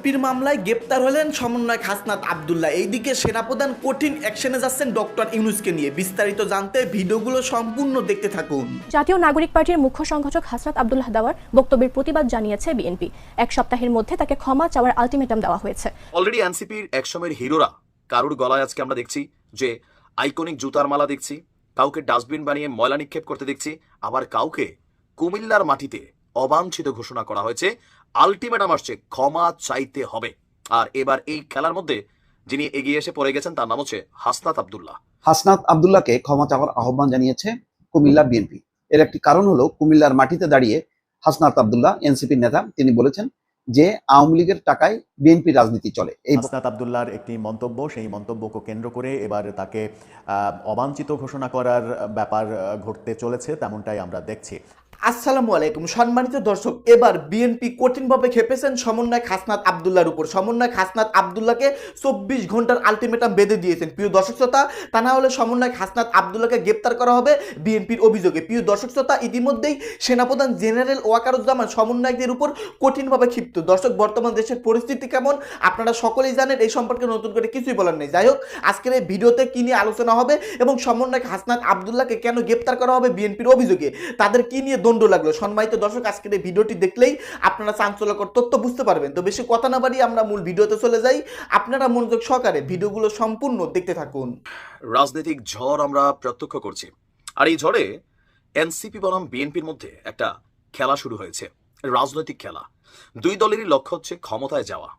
বিএনপির মামলায় গ্রেপ্তার হলেন সমন্বয়ক হাসনাত আবদুল্লাহ। এইদিকে সেনাপ্রধান কঠিন অ্যাকশনে যাচ্ছেন ডক্টর ইউনুসকে নিয়ে। বিস্তারিত জানতে ভিডিওগুলো সম্পূর্ণ দেখতে থাকুন। জাতীয় নাগরিক পার্টির মুখ্য সংগঠক হাসনাত আব্দুল্লাহ দাওয়ার বক্তব্যের প্রতিবাদ জানিয়েছে বিএনপি। এক সপ্তাহের মধ্যে তাকে ক্ষমা চাওয়ার আলটিমেটাম দেওয়া হয়েছে। অলরেডি এনসিপির একসময়ের হিরোরা কারুর গলায় আজকে আমরা দেখছি যে আইকনিক জুতার মালা দেখছি কাউকে ডাস্টবিন বানিয়ে ময়লা নিক্ষেপ করতে দেখছি আবার কাউকে কুমিল্লার মাটিতে অবাঞ্ছিত ঘোষণা করা হয়েছে আলটিমেটাম আসছে ক্ষমা চাইতে হবে। আর এবার এই খেলার মধ্যে যিনি এগিয়ে এসে পড়ে গেছেন তার নাম হচ্ছে হাসনাত আবদুল্লাহ। হাসনাত আবদুল্লাহকে ক্ষমা চাওয়ার আহ্বান জানিয়েছে কুমিল্লা বিএনপি। এর একটি কারণ হলো কুমিল্লার মাটিতে দাঁড়িয়ে হাসনাত আবদুল্লাহ এনসিপির নেতা তিনি বলেছেন যে আওয়ামী লীগের টাকায় বিএনপি রাজনীতি চলে। এই হাসনাত আবদুল্লাহর একটি মন্তব্য সেই মন্তব্যকে কেন্দ্র করে এবার তাকে আহ, অবাঞ্ছিত ঘোষণা করার ব্যাপার ঘটতে চলেছে তেমনটাই আমরা দেখছি। আসসালামু আলাইকুম। সম্মানিত দর্শক, এবার বিএনপি কঠিনভাবে খেপেছেন সমন্বয় হাসনাত আবদুল্লাহর উপর। সমন্বয় হাসনাত আবদুল্লাহকে চব্বিশ ঘণ্টার আলটিমেটাম বেঁধে দিয়েছেন। প্রিয় দর্শক শ্রোতা, তা না হলে সমন্বয়ক হাসনাত আবদুল্লাহকে গ্রেপ্তার করা হবে বিএনপির অভিযোগে। প্রিয় দর্শক শ্রোতা, ইতিমধ্যেই সেনাপ্রধান জেনারেল ওয়াকারুজ্জামান সমন্বয়কদের উপর কঠিনভাবে ক্ষিপ্ত। দর্শক, বর্তমান দেশের পরিস্থিতি কেমন? আপনারা সকলেই জানেন, এই সম্পর্কে নতুন করে কিছুই বলার নেই। যাই হোক, আজকের এই ভিডিওতে কি নিয়ে আলোচনা হবে এবং সমন্বয়ক হাসনাত আবদুল্লাহকে কেন গ্রেপ্তার করা হবে বিএনপির অভিযোগে? তাদের কি নিয়ে দণ্ড লাগল। সম্মানিত দর্শক, আজকের এই ভিডিওটি দেখলেই আপনারা চাঞ্চল্যকর তথ্য বুঝতে পারবেন। তো বেশি কথা না বাড়িয়ে আমরা মূল ভিডিওতে চলে যাই। আপনারা মনোযোগ সহকারে ভিডিওগুলো সম্পূর্ণ দেখতে থাকুন। রাজনৈতিক ঝড় আমরা প্রত্যক্ষ করছি। আর এই ঝড়ে এনসিপি বনাম বিএনপির মধ্যে একটা খেলা শুরু হয়েছে। রাজনৈতিক খেলা। দুই দলেরই লক্ষ্য হচ্ছে ক্ষমতায় যাওয়া।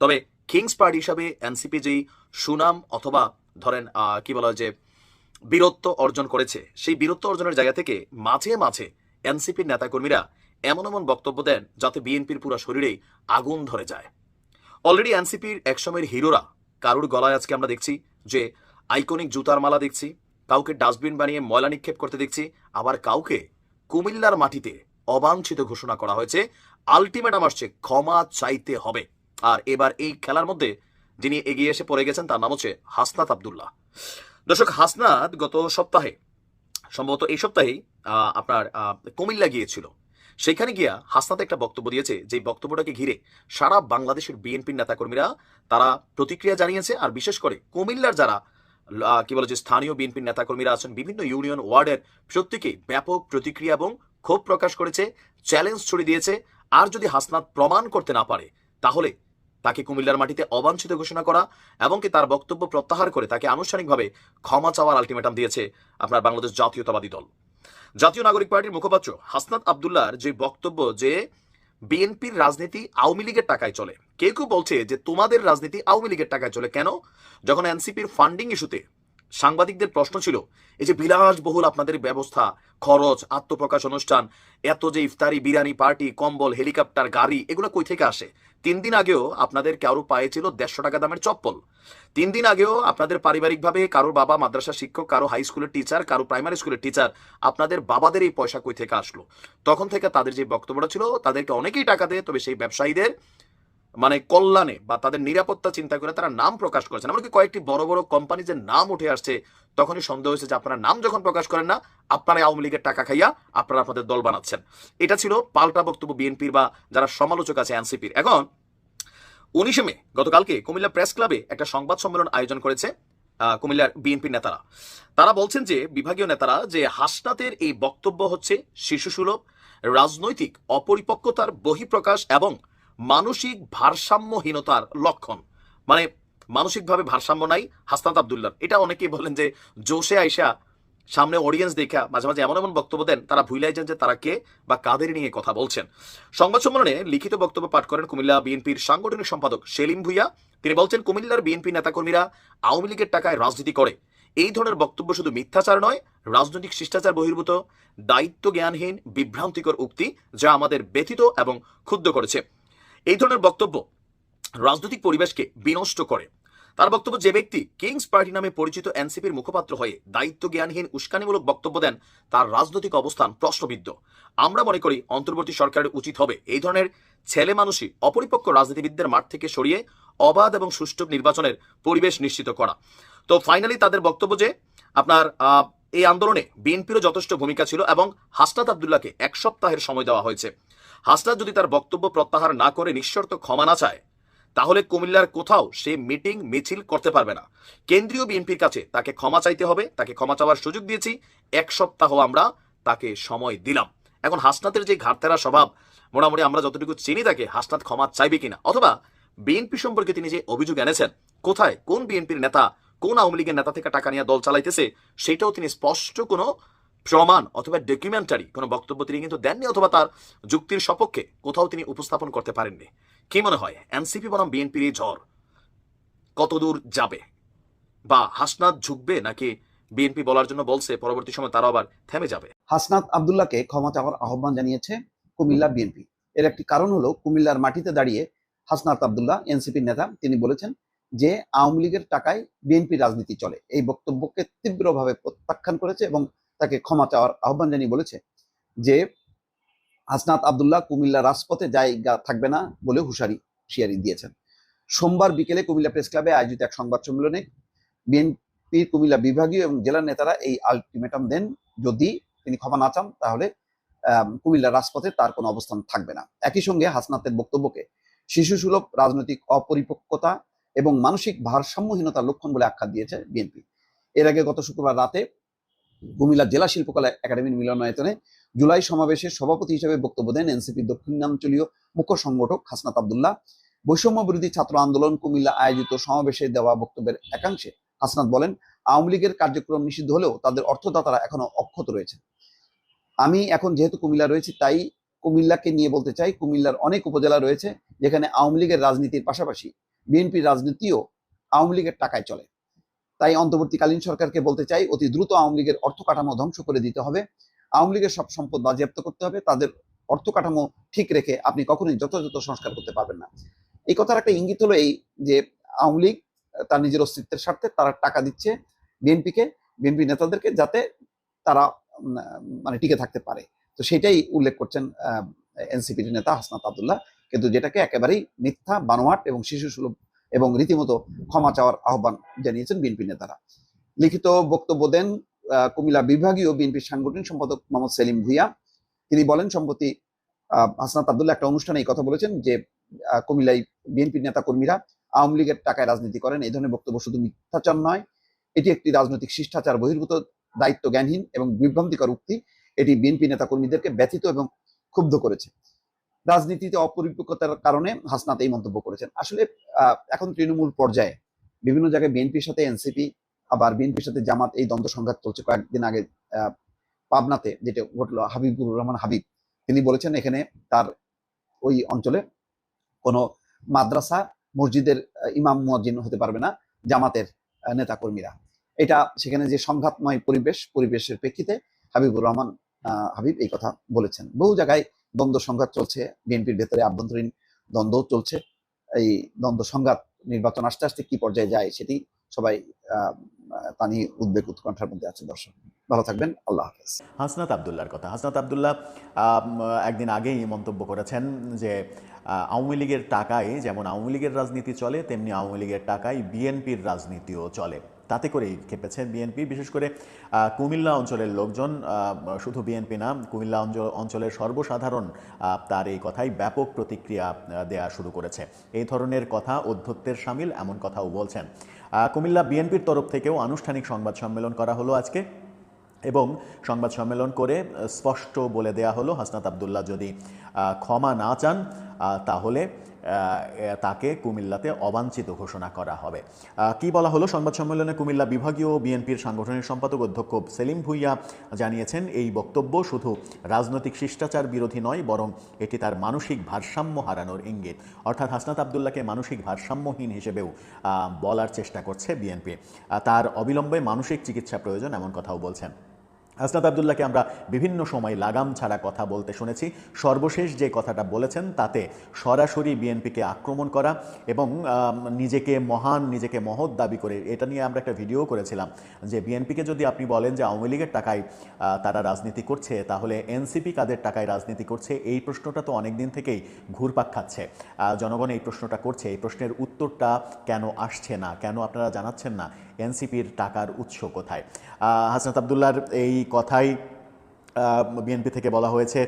তবে কিংস পার্টি হিসাবে এনসিপি যেই সুনাম অথবা ধরেন কি বলা হয় যে বীরত্ব অর্জন করেছে, সেই বীরত্ব অর্জনের জায়গা থেকে মাঝে মাঝে এনসিপির নেতাকর্মীরা এমন এমন বক্তব্য দেন যাতে বিএনপির পুরো শরীরেই আগুন ধরে যায়। অলরেডি এনসিপির একসময়ের হিরোরা, কারুর গলায় আজকে আমরা দেখছি যে আইকনিক জুতার মালা দেখছি, কাউকে ডাস্টবিন বানিয়ে ময়লা নিক্ষেপ করতে দেখছি, আবার কাউকে কুমিল্লার মাটিতে অবাঞ্ছিত ঘোষণা করা হয়েছে আলটিমেটাম আসছে ক্ষমা চাইতে হবে। আর এবার এই খেলার মধ্যে যিনি এগিয়ে এসে পড়ে গেছেন, তার নাম হচ্ছে হাসনাত আবদুল্লাহ। দর্শক, হাসনাত গত সপ্তাহে, সম্ভবত এই সপ্তাহেই আপনার কুমিল্লা গিয়েছিল। সেখানে গিয়া হাসনাত একটা বক্তব্য দিয়েছে, যে বক্তব্যটাকে ঘিরে সারা বাংলাদেশের বিএনপির নেতাকর্মীরা তারা প্রতিক্রিয়া জানিয়েছে, আর বিশেষ করে কুমিল্লার যারা কি বলে যে স্থানীয় বিএনপির নেতাকর্মীরা আছেন, বিভিন্ন ইউনিয়ন ওয়ার্ডের প্রত্যেকেই ব্যাপক প্রতিক্রিয়া এবং ক্ষোভ প্রকাশ করেছে, চ্যালেঞ্জ ছড়িয়ে দিয়েছে, আর যদি হাসনাত প্রমাণ করতে না পারে, তাহলে তাকে কুমিল্লার মাটিতে অবাঞ্ছিত ঘোষণা করা এবং কি তার বক্তব্য প্রত্যাহার করে তাকে আনুষ্ঠানিকভাবে ক্ষমা চাওয়ার আলটিমেটাম দিয়েছে আপনার বাংলাদেশ জাতীয়তাবাদী দল। জাতীয় নাগরিক পার্টির মুখপাত্র হাসনাত আবদুল্লাহর যে বক্তব্য যে বিএনপির রাজনীতি আওয়ামী লীগের টাকায় চলে। কেউ কেউ বলছে যে তোমাদের রাজনীতি আওয়ামী লীগের টাকায় চলে। কেন? যখন এনসিপির ফান্ডিং ইস্যুতে সাংবাদিকদের প্রশ্ন ছিল, এই যে বিলাসবহুল আপনাদের ব্যবস্থা, খরচ, আত্মপ্রকাশ অনুষ্ঠান, এত যে ইফতারি, বিরিয়ানি পার্টি, কম্বল, হেলিকপ্টার, গাড়ি, এগুলো কই থেকে আসে? তিন দিন আগেও আপনাদের কারও পায়ে ছিল দেড়শো টাকা দামের চপ্পল। তিন দিন আগেও আপনাদের পারিবারিকভাবে কারও বাবা মাদ্রাসা শিক্ষক, কারও হাই স্কুলের টিচার, কারও প্রাইমারি স্কুলের টিচার, আপনাদের বাবাদের এই পয়সা কই থেকে আসলো? তখন থেকে তাদের যে বক্তব্যটা ছিল, তাদেরকে অনেকেই টাকা দেয়, তবে সেই ব্যবসায়ীদের মানে কল্যাণে বা তাদের নিরাপত্তা চিন্তা করে তারা নাম প্রকাশ করেছেন। এমনকি কয়েকটি বড় বড় কোম্পানি যে নাম উঠে আসছে, তখনই সন্দেহ হয়েছে যে আপনারা নাম যখন প্রকাশ করেন না, আপনারা আওয়ামী লীগের টাকা খাইয়া আপনারা আপনাদের দল বানাচ্ছেন। এটা ছিল পাল্টা বক্তব্য বিএনপির বা যারা সমালোচক আছে এনসিপির। এখন, উনিশে মে, গতকালকে কুমিল্লা প্রেস ক্লাবে একটা সংবাদ সম্মেলন আয়োজন করেছে কুমিল্লার বিএনপির নেতারা। তারা বলছেন যে, বিভাগীয় নেতারা যে হাসনাতের এই বক্তব্য হচ্ছে শিশুসুলভ রাজনৈতিক অপরিপক্কতার বহিঃপ্রকাশ এবং মানসিক ভারসাম্যহীনতার লক্ষণ। মানে মানসিকভাবে ভারসাম্য নাই, হাসনাত আবদুল্লাহ এটা অনেকেই বলেন যে, জোশে আইসা সামনে অডিয়েন্স দেখা, মাঝে মাঝে এমন এমন বক্তব্য দেন, তারা ভুলাই যান যে তারা কে বা কাদের নিয়ে কথা বলছেন। সংবাদ সম্মেলনে লিখিত বক্তব্য পাঠ করেন কুমিল্লা বিএনপির সাংগঠনিক সম্পাদক সেলিম ভুইয়া। তিনি বলছেন, কুমিল্লার বিএনপি নেতাকর্মীরা আওয়ামী লীগের টাকায় রাজনীতি করে। এই ধরনের বক্তব্য শুধু মিথ্যাচার নয়, রাজনৈতিক শিষ্টাচার বহির্ভূত, দায়িত্ব জ্ঞানহীন, বিভ্রান্তিকর উক্তি যা আমাদের ব্যথিত এবং ক্ষুব্ধ করেছে। এই ধরনের বক্তব্য রাজনৈতিক পরিবেশকে বিনষ্ট করে। তার বক্তব্য, যে ব্যক্তি কিংস পার্টি নামে পরিচিত এনসিপির মুখপাত্র হয়ে দায়িত্ব জ্ঞানহীন, উস্কানিমূলক বক্তব্য দেন, তার রাজনৈতিক অবস্থান প্রশ্নবিদ্ধ। আমরা মনে করি, অন্তর্বর্তী সরকারের উচিত হবে এই ধরনের ছেলে মানুষই অপরিপক্ক রাজনীতিবিদদের মাঠ থেকে সরিয়ে অবাধ এবং সুষ্ঠু নির্বাচনের পরিবেশ নিশ্চিত করা। তো ফাইনালি তাদের বক্তব্য যে, আপনার এই আন্দোলনে বিএনপিরও যথেষ্ট ভূমিকা ছিল এবং হাসনাত আবদুল্লাহকে এক সপ্তাহের সময় দেওয়া হয়েছে। হাসনাত যদি তার বক্তব্য প্রত্যাহার না করে নিঃশর্ত ক্ষমা না চায়, তাহলে কুমিল্লার কোথাও সে মিটিং মিছিল করতে পারবে না। কেন্দ্রীয় বিএনপির কাছে তাকে ক্ষমা চাইতে হবে, তাকে ক্ষমা চাওয়ার সুযোগ দিয়েছি, এক সপ্তাহ আমরা তাকে সময় দিলাম। এখন হাসনাতের যে ঘাটতেরা স্বভাব, মোটামুটি আমরা যতটুকু চিনি তাকে, হাসনাত ক্ষমা চাইবে কিনা? অথবা বিএনপি সম্পর্কে তিনি যে অভিযোগ এনেছেন, কোথায় কোন বিএনপির নেতা, কোন আওয়ামী লীগের নেতা থেকে টাকা নিয়ে দল চালাইতেছে, সেটাও তিনি স্পষ্ট কোনো প্রমাণ অথবা ডকুমেন্টারি কোনো বক্তব্য তিনি কিন্তু দেননি অথবা তার যুক্তির সপক্ষে কোথাও তিনি উপস্থাপন করতে পারেননি। কি মনে হয়, এনসিপি বনাম বিএনপির এই ঝড় কতদূর যাবে? বা হাসনাত ঝুঁকবে নাকি বিএনপি বলার জন্য বলছে, পরবর্তী সময় তারা আবার থেমে যাবে? হাসনাত আবদুল্লাহকে ক্ষমা চাওয়ার আহ্বান জানিয়েছে কুমিল্লা বিএনপি। এর একটি কারণ হলো কুমিল্লার মাটিতে দাঁড়িয়ে হাসনাত আবদুল্লাহ, এনসিপির নেতা, তিনি বলেছেন যে আওয়ামী লীগের টাকায় বিএনপি রাজনীতি চলে। এই বক্তব্যকে তীব্রভাবে প্রত্যাখ্যান করেছে এবং তাকে ক্ষমা চাওয়ার আহ্বান জানিয়ে বলেছে যে, হাসনাত আবদুল্লাহ কুমিল্লা রাজপথে জায়গা থাকবে না বলে হুশারি শিয়ারি দিয়েছেন। সোমবার বিকেলে কুমিল্লা প্রেস ক্লাবে আয়োজিত এক সংবাদ সম্মেলনে বিএনপির কুমিল্লা বিভাগীয় এবং জেলা নেতারা এই আলটিমেটাম দেন, যদি তিনি ক্ষমা না চান, তাহলে কুমিল্লা রাজপথে তার কোনো অবস্থান থাকবে না। একই সঙ্গে হাসনাতের বক্তব্যকে শিশু সুলভ রাজনৈতিক অপরিপক্কতা এবং মানসিক ভারসাম্যহীনতার লক্ষণ বলে আখ্যা দিয়েছে বিএনপি। এর আগে গত শুক্রবার রাতে কুমিল্লা জেলা শিল্পকলা একাডেমির মিলনায়তনে জুলাই সমাবেশে সভাপতি হিসেবে বক্তব্য দেন এনসিপি দক্ষিণাঞ্চলীয় মুখ্য সংগঠক হাসনাত আবদুল্লাহ। বৈষম্য বিরোধী ছাত্র আন্দোলন কুমিল্লা আয়োজিত সমাবেশে দেওয়া বক্তব্যের একাংশে হাসনাত বলেন, আওয়ামী লীগের কার্যক্রম নিষিদ্ধ হলেও তাদের অর্থদাতারা এখনও অক্ষত রয়েছে আমি এখন যেহেতু কুমিল্লা রয়েছি, তাই কুমিল্লাকে নিয়ে বলতে চাই, কুমিল্লার অনেক উপজেলা রয়েছে যেখানে আওয়ামী লীগের রাজনীতির পাশাপাশি বিএনপির রাজনীতিও আওয়ামী লীগের টাকায় চলে। তাই অন্তর্বর্তীকালীন সরকারকে বলতে চাই, অতি দ্রুত আওয়ামী লীগের অর্থ কাঠামো ধ্বংস করে দিতে হবে। আওয়ামী লীগের সব সম্পদ বাজেয়াপ্ত করতে হবে। তাদের অর্থ কাঠামো ঠিক রেখে আপনি কখনোই যথাযথ সংস্কার করতে পারবেন না। এই কথার একটা ইঙ্গিত হলো এই যে, আওয়ামী লীগ তার নিজের অস্তিত্বের স্বার্থে তারা টাকা দিচ্ছে বিএনপিকে, বিএনপি নেতাদেরকে যাতে তারা মানে টিকে থাকতে পারে। তো সেটাই উল্লেখ করছেন এনসিপির নেতা হাসনাত আবদুল্লাহ। কিন্তু যেটাকে একেবারেই মিথ্যা, বানোয়াট এবং শিশু সুলভ এবং রীতিমতো ক্ষমা চাওয়ার আহ্বান জানিয়েছেন বিএনপি নেতারা। লিখিত বক্তব্য দেন কুমিল্লা বিভাগীয় বিএনপির সাংগঠনিক সম্পাদক মোহাম্মদ সেলিম ভুইয়া। তিনি বলেন, সম্প্রতি হাসনাত আবদুল্লাহ একটা অনুষ্ঠানে এই কথা বলেছেন যে কুমিল্লায় বিএনপির নেতা কর্মীরা আওয়ামী লীগের টাকায় রাজনীতি করেন। এই ধরনের বক্তব্য শুধু মিথ্যাচার নয়, এটি একটি রাজনৈতিক শিষ্টাচার, বহির্ভূত দায়িত্ব জ্ঞানহীন এবং বিভ্রান্তিকর উক্তি। এটি বিএনপি নেতা কর্মীদেরকে ব্যথিত এবং ক্ষুব্ধ করেছে। রাজনীতিতে অপরিপক্কতার কারণে হাসনাত এই মন্তব্য করেছেন। আসলে এখন তৃণমূল পর্যায়ে বিভিন্ন জায়গায় বিএনপির সাথে এনসিপি আবার বিএনপির সাথে জামাত এই দ্বন্দ্ব সংঘাত চলছে। কয়েকদিন আগে পাবনাতে যেটা ঘটলো, হাবিবুর রহমান হাবিব, তিনি বলেছেন এখানে তার ওই অঞ্চলে কোনো মাদ্রাসা, মসজিদের ইমাম মুয়াজ্জিন হতে পারবে না, জামাতের নেতাকর্মীরা। এটা সেখানে যে সংঘাতময় পরিবেশ, পরিবেশের প্রেক্ষিতে হাবিবুর রহমান হাবিব এই কথা বলেছেন। বহু জায়গায় দ্বন্দ্ব সংঘাত চলছে, বিএনপির ভেতরে আভ্যন্তরীণ দ্বন্দ্ব চলছে। এই দ্বন্দ্ব সংঘাত নির্বাচন আস্তে আস্তে কি পর্যায়ে যায় সেটি সবাই তা নিয়ে উদ্বেগ উৎকণ্ঠার মধ্যে আছে দর্শক। ভালো থাকবেন, আল্লাহ হাফেজ। হাসনাত আবদুল্লার কথা। হাসনাত আবদুল্লাহ একদিন আগেই মন্তব্য করেছেন যে আওয়ামী লীগের টাকায় যেমন আওয়ামী লীগের রাজনীতি চলে, তেমনি আওয়ামী লীগের টাকায় বিএনপির রাজনীতিও চলে। তাতে করেই খেপেছে বিএনপি। বিশেষ করে কুমিল্লা অঞ্চলের লোকজন শুধু বিএনপি না, কুমিল্লা অঞ্চলের সর্বসাধারণ তার এই কথাই ব্যাপক প্রতিক্রিয়া দেয়া শুরু করেছে। এই ধরনের কথা অধ্যত্বের সামিল, এমন কথাও বলছেন। কুমিল্লা বিএনপির তরফ থেকেও আনুষ্ঠানিক সংবাদ সম্মেলন করা হলো আজকে এবং সংবাদ সম্মেলন করে স্পষ্ট বলে দেয়া হলো হাসনাত আবদুল্লাহ যদি ক্ষমা না চান তাহলে তাকে কুমিল্লাতে অবাঞ্ছিত ঘোষণা করা হবে। কি বলা হলো? সংবাদ সম্মেলনে কুমিল্লা বিভাগীয় বিএনপির সাংগঠনিক সম্পাদক অধ্যক্ষ সেলিম ভুইয়া জানিয়েছেন, এই বক্তব্য শুধু রাজনৈতিক শিষ্টাচার বিরোধী নয়, বরং এটি তার মানসিক ভারসাম্য হারানোর ইঙ্গিত। অর্থাৎ হাসনাত আবদুল্লাহকে মানসিক ভারসাম্যহীন হিসেবেও বলার চেষ্টা করছে বিএনপি। তার অবিলম্বে মানসিক চিকিৎসা প্রয়োজন, এমন কথাও বলছেন। হাসনাত আবদুল্লাহকে আমরা বিভিন্ন সময় লাগাম ছাড়া কথা বলতে শুনেছি। সর্বশেষ যে কথাটা বলেছেন, তাতে সরাসরি বিএনপিকে আক্রমণ করা এবং নিজেকে মহান, নিজেকে মহৎ দাবি করে, এটা নিয়ে আমরা একটা ভিডিও করেছিলাম যে বিএনপিকে যদি আপনি বলেন যে আওয়ামী লীগের টাকায় তারা রাজনীতি করছে, তাহলে এনসিপি কাদের টাকায় রাজনীতি করছে? এই প্রশ্নটা তো অনেক দিন থেকেই ঘুরপাক খাচ্ছে। জনগণ এই প্রশ্নটা করছে। এই প্রশ্নের উত্তরটা কেন আসছে না? কেন আপনারা জানাচ্ছেন না? এনসিপির টাকার উৎস কোথায়? হাসনাত আবদুল্লার এই কথাই বিএনপি থেকে বলা হয়েছে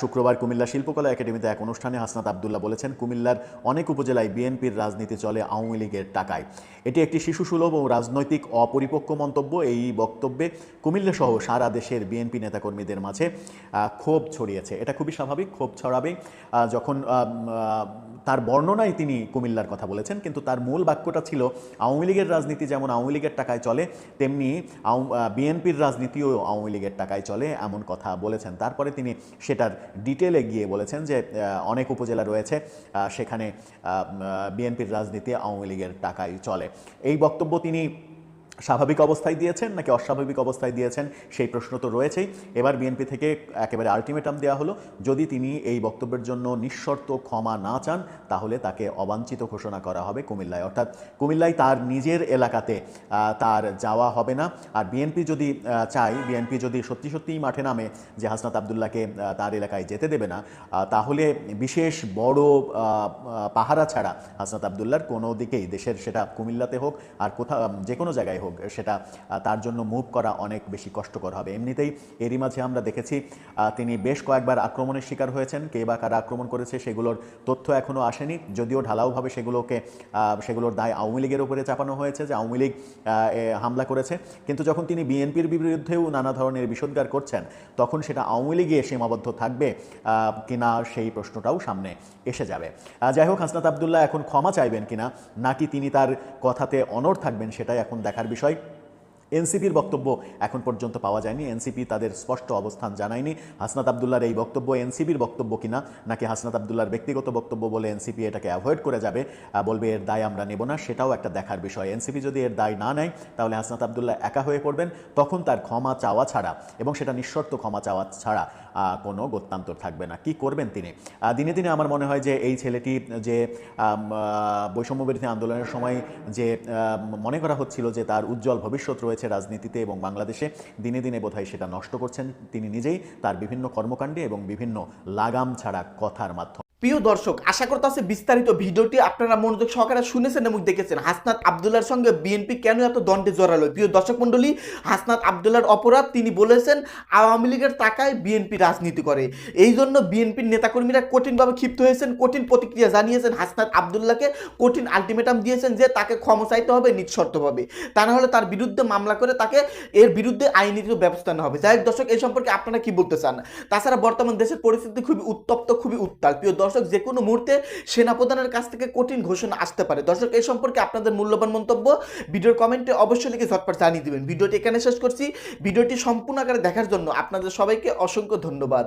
শুক্রবার কুমিল্লা শিল্পকলা একাডেমিতে এক অনুষ্ঠানে হাসনাত আবদুল্লাহ বলেছেন, কুমিল্লার অনেক উপজেলায় বিএনপির রাজনীতি চলে আওয়ামী লীগের টাকায়। এটি একটি শিশুসুলভ ও রাজনৈতিক অপরিপক্ক মন্তব্য। এই বক্তব্যে কুমিল্লা সহ সারা দেশের বিএনপি নেতাকর্মীদের মাঝে ক্ষোভ ছড়িয়েছে। এটা খুবই স্বাভাবিক, ক্ষোভ ছড়াবে যখন তার বর্ণনায় তিনি কুমিল্লার কথা বলেছেন, কিন্তু তার মূল বাক্যটা ছিল, আওয়ামী লীগের রাজনীতি যেমন আওয়ামী লীগের টাকায় চলে, তেমনি বিএনপির রাজনীতিও আওয়ামী লীগের টাকায় চলে, এমন কথা বলেছেন। তারপরে তিনি সেটার ডিটেলে গিয়ে বলেছেন যে অনেক উপজেলা রয়েছে সেখানে বিএনপির রাজনীতি আওয়ামী লীগের টাকাই চলে। এই বক্তব্য তিনি স্বাভাবিক অবস্থায় দিয়েছেন নাকি অস্বাভাবিক অবস্থায় দিয়েছেন সেই প্রশ্ন তো রয়েছেই। এবার বিএনপি থেকে একেবারে আলটিমেটাম দেওয়া হলো, যদি তিনি এই বক্তব্যের জন্য নিঃশর্ত ক্ষমা না চান, তাহলে তাকে অবাঞ্ছিত ঘোষণা করা হবে কুমিল্লায়। অর্থাৎ কুমিল্লায় তার নিজের এলাকাতে তার যাওয়া হবে না। আর বিএনপি যদি চায়, বিএনপি যদি সত্যি সত্যিই মাঠে নামে যে হাসনাত আবদুল্লাহকে তার এলাকায় যেতে দেবে না তাহলে বিশেষ বড় পাহারা ছাড়া হাসনাত আবদুল্লার কোনো দিকেই, দেশের সেটা কুমিল্লাতে হোক আর কোথাও, যে কোনো জায়গায় হোক সেটা তার জন্য মুভ করা অনেক বেশি কষ্টকর হবে। এমনিতেই এরই মাঝে আমরা দেখেছি তিনি বেশ কয়েকবার আক্রমণের শিকার হয়েছেন। কে বা কারা আক্রমণ করেছে সেগুলোর তথ্য এখনও আসেনি। যদিও ঢালাওভাবে সেগুলোকে সেগুলোর দায় আওয়ামী লীগের উপরে চাপানো হয়েছে যে আওয়ামী লীগ হামলা করেছে। কিন্তু যখন তিনি বিএনপির বিরুদ্ধেও নানা ধরনের বিষোদ্গার করছেন, তখন সেটা আওয়ামী লীগে সীমাবদ্ধ থাকবে কিনা সেই প্রশ্নটাও সামনে এসে যাবে। যাই হোক, হাসনাত আবদুল্লাহ এখন ক্ষমা চাইবেন কিনা, নাকি তিনি তার কথাতে অনড় থাকবেন সেটাই এখন দেখার بشيء এনসিপির বক্তব্য এখন পর্যন্ত পাওয়া যায়নি। এনসিপি তাদের স্পষ্ট অবস্থান জানায়নি। হাসনাত আবদুল্লার এই বক্তব্য এনসিপির বক্তব্য কিনা নাকি হাসনাত আবদুল্লার ব্যক্তিগত বক্তব্য বলে এনসিপি এটাকে অ্যাভয়েড করে যাবে বলবে এর দায় আমরা নেব না সেটাও একটা দেখার বিষয়। এনসিপি যদি এর দায় না নেয় তাহলে হাসনাত আবদুল্লাহ একা হয়ে পড়বেন তখন তার ক্ষমা চাওয়া ছাড়া এবং সেটা নিঃশর্ত ক্ষমা চাওয়া ছাড়া কোনো গত্যান্তর থাকবে না। কি করবেন তিনি? দিনে দিনে আমার মনে হয় যে এই ছেলেটি যে আম, আহ, বৈষম্য বিরোধী আন্দোলনের সময় যে মনে করা হচ্ছিল যে তার উজ্জ্বল ভবিষ্যৎ রয়েছে রাজনীতিতে এবং বাংলাদেশে, দিনে দিনে বোধহয় সেটা নষ্ট করছেন তিনি নিজেই, তার বিভিন্ন কর্মকাণ্ডে এবং বিভিন্ন লাগাম ছাড়া কথার মাধ্যমে। প্রিয় দর্শক, আশা করতেছি বিস্তারিত ভিডিওটি আপনারা মনোযোগ সহকারে শুনেছেন এবং দেখেছেন। হাসনাত আবদুল্লার সঙ্গে বিএনপি কেন এত দণ্ডে জড়ালো? প্রিয় দর্শক মণ্ডলী, হাসনাত আবদুল্লার অপরাধ তিনি বলেছেন, আওয়ামী লীগের টাকায় বিএনপি রাজনীতি করে। এই জন্য বিএনপির নেতাকর্মীরা কঠিনভাবে ক্ষিপ্ত হয়েছেন, কঠিন প্রতিক্রিয়া জানিয়েছেন হাসনাত আবদুল্লাহকে। কঠিন আলটিমেটাম দিয়েছেন যে তাকে ক্ষমা চাইতে হবে নিঃশর্তভাবে। তা না হলে তার বিরুদ্ধে মামলা করে তাকে এর বিরুদ্ধে আইনীতি ব্যবস্থা নেওয়া হবে। যাই হোক দর্শক, এই সম্পর্কে আপনারা কি বলতে চান? তাছাড়া বর্তমান দেশের পরিস্থিতি খুবই উত্তপ্ত, খুবই উত্তাল। প্রিয় দর্শক যে কোনো মুহূর্তে সেনাপ্রধানের কাছ থেকে কঠিন ঘোষণা আসতে পারে। দর্শক, এই সম্পর্কে আপনাদের মূল্যবান মন্তব্য ভিডিওর কমেন্টে অবশ্যই লিখে ঝটপট জানিয়ে দেবেন। ভিডিওটি এখানে শেষ করছি। ভিডিওটি সম্পূর্ণ আকারে দেখার জন্য আপনাদের সবাইকে অসংখ্য ধন্যবাদ।